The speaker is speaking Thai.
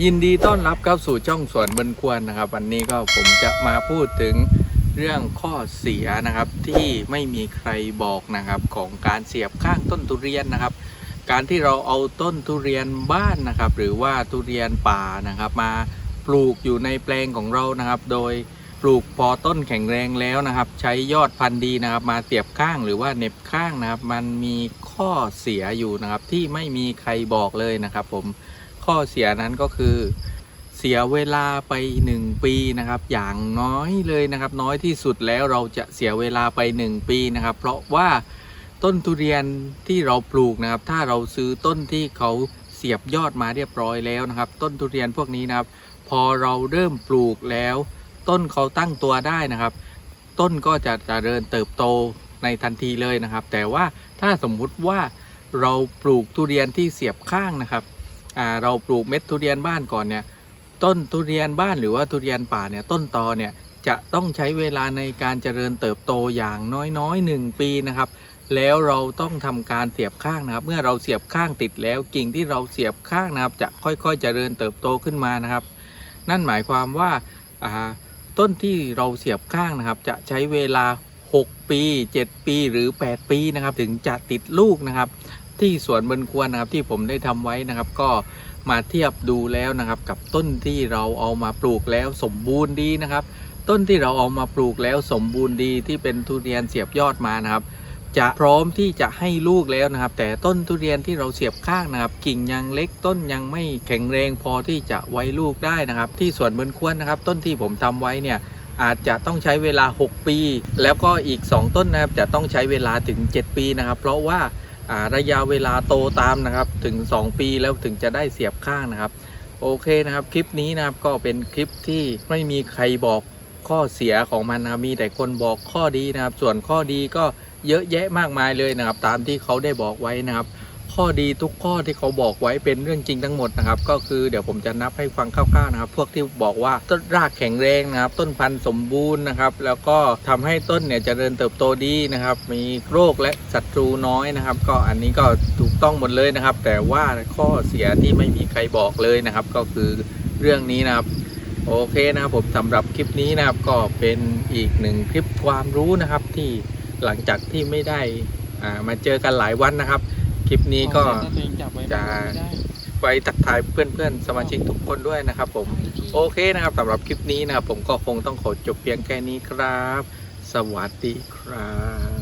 ยินดีต้อนรับเข้าสู่ช่องสวนบนควรนะครับ วันนี้ก็ผมจะมาพูดถึงเรื่องข้อเสียนะครับที่ไม่มีใครบอกนะครับของการเสียบข้างต้นทุเรียนนะครับ การที่เราเอาต้นทุเรียนบ้านนะครับ หรือว่าทุเรียนป่านะครับ มาปลูกอยู่ในแปลงของเรานะครับ โดยปลูกพอต้นแข็งแรงแล้วนะครับ ใช้ยอดพันธุ์ดีนะครับ มาเสียบข้างหรือว่าเน็บข้างนะครับ มันมีข้อเสียอยู่นะครับที่ไม่มีใครบอกเลยนะครับ ผม ข้อเสียนั้นก็คือเสียเวลาไป 1 ปีนะครับ อย่างน้อยเลยนะครับ น้อยที่สุดแล้วเราจะเสียเวลาไป 1 ปีนะครับ เพราะว่าต้นทุเรียนที่เราปลูกนะครับ ถ้าเราซื้อต้นที่เขาเสียบยอดมาเรียบร้อยแล้วนะครับ ต้นทุเรียนพวกนี้นะครับ พอเราเริ่มปลูกแล้ว ต้นเขาตั้งตัวได้นะครับ ต้นก็จะเจริญเติบโตในทันทีเลยนะครับ แต่ว่าถ้าสมมุติว่าเราปลูกทุเรียนที่เสียบข้างนะครับ เราปลูกเม็ดทุเรียนบ้านก่อนเนี่ยต้นทุเรียนบ้านหรือว่าทุเรียนป่าเนี่ยต้นตอเนี่ยจะต้องใช้เวลาในการเจริญเติบโตอย่างน้อยๆหนึ่งปีนะครับ แล้วเราต้องทำการเสียบข้างนะครับ เมื่อเราเสียบข้างติดแล้วกิ่งที่เราเสียบข้างนะครับจะค่อยๆ เจริญเติบโตขึ้นมานะครับ นั่นหมายความว่าอ่าต้นที่เราเสียบข้างนะครับ จะใช้เวลา 6 ปี 7 ปีหรือ 8 ปีนะครับ ถึงจะติดลูกนะครับ ที่สวนบนควรนะครับที่ผมได้ทำไว้นะครับ ก็มาเทียบดูแล้วนะครับ กับต้นที่เราเอามาปลูกแล้วสมบูรณ์ดีนะครับ ต้นที่เราเอามาปลูกแล้วสมบูรณ์ดีที่เป็นทุเรียนเสียบยอดมานะครับ จะพร้อมที่จะให้ลูกแล้วนะครับ แต่ต้นทุเรียนที่เราเสียบข้างนะครับ กิ่งยังเล็กต้นยังไม่แข็งแรงพอที่จะไว้ลูกได้นะครับ ที่สวนบนควรนะครับ ต้นที่ผมทำไว้เนี่ยอาจจะต้องใช้เวลา 6 ปี แล้วก็อีก 2 ต้นนะครับจะต้องใช้เวลาถึง 7 ปีนะครับ เพราะว่า ระยะเวลาโตตามนะครับถึง 2 ปีแล้วถึงจะได้เสียบข้างนะครับ โอเคนะครับคลิปนี้นะครับก็เป็นคลิปที่ไม่มีใครบอกข้อเสียของมันนะมีแต่คนบอกข้อดีนะครับ ส่วนข้อดีก็เยอะแยะมากมายเลยนะครับ ตามที่เขาได้บอกไว้นะครับ ข้อดีทุกข้อที่เขาบอกไว้เป็นเรื่องจริงทั้งหมดนะครับ ก็คือเดี๋ยวผมจะนับให้ฟังคร่าวๆนะครับ พวกที่บอกว่าต้นรากแข็งแรงนะครับ ต้นพันธุ์สมบูรณ์นะครับ แล้วก็ทำให้ต้นเนี่ยเจริญเติบโตดีนะครับ มีโรคและศัตรูน้อยนะครับ ก็อันนี้ก็ถูกต้องหมดเลยนะครับ แต่ว่าข้อเสียที่ไม่มีใครบอกเลยนะครับ ก็คือเรื่องนี้นะครับโอเคนะครับผมสำหรับคลิปนี้นะครับก็เป็นอีกหนึ่งคลิปความรู้นะครับที่หลังจากที่ไม่ได้อ่ามาเจอกันหลายวันนะครับ คลิปนี้ก็จะไปทักทายเพื่อนๆ สมาชิกทุกคนด้วยนะครับ ผมโอเคนะครับสำหรับคลิปนี้นะครับ ผมก็คงต้องขอจบเพียงแค่นี้ครับ สวัสดีครับ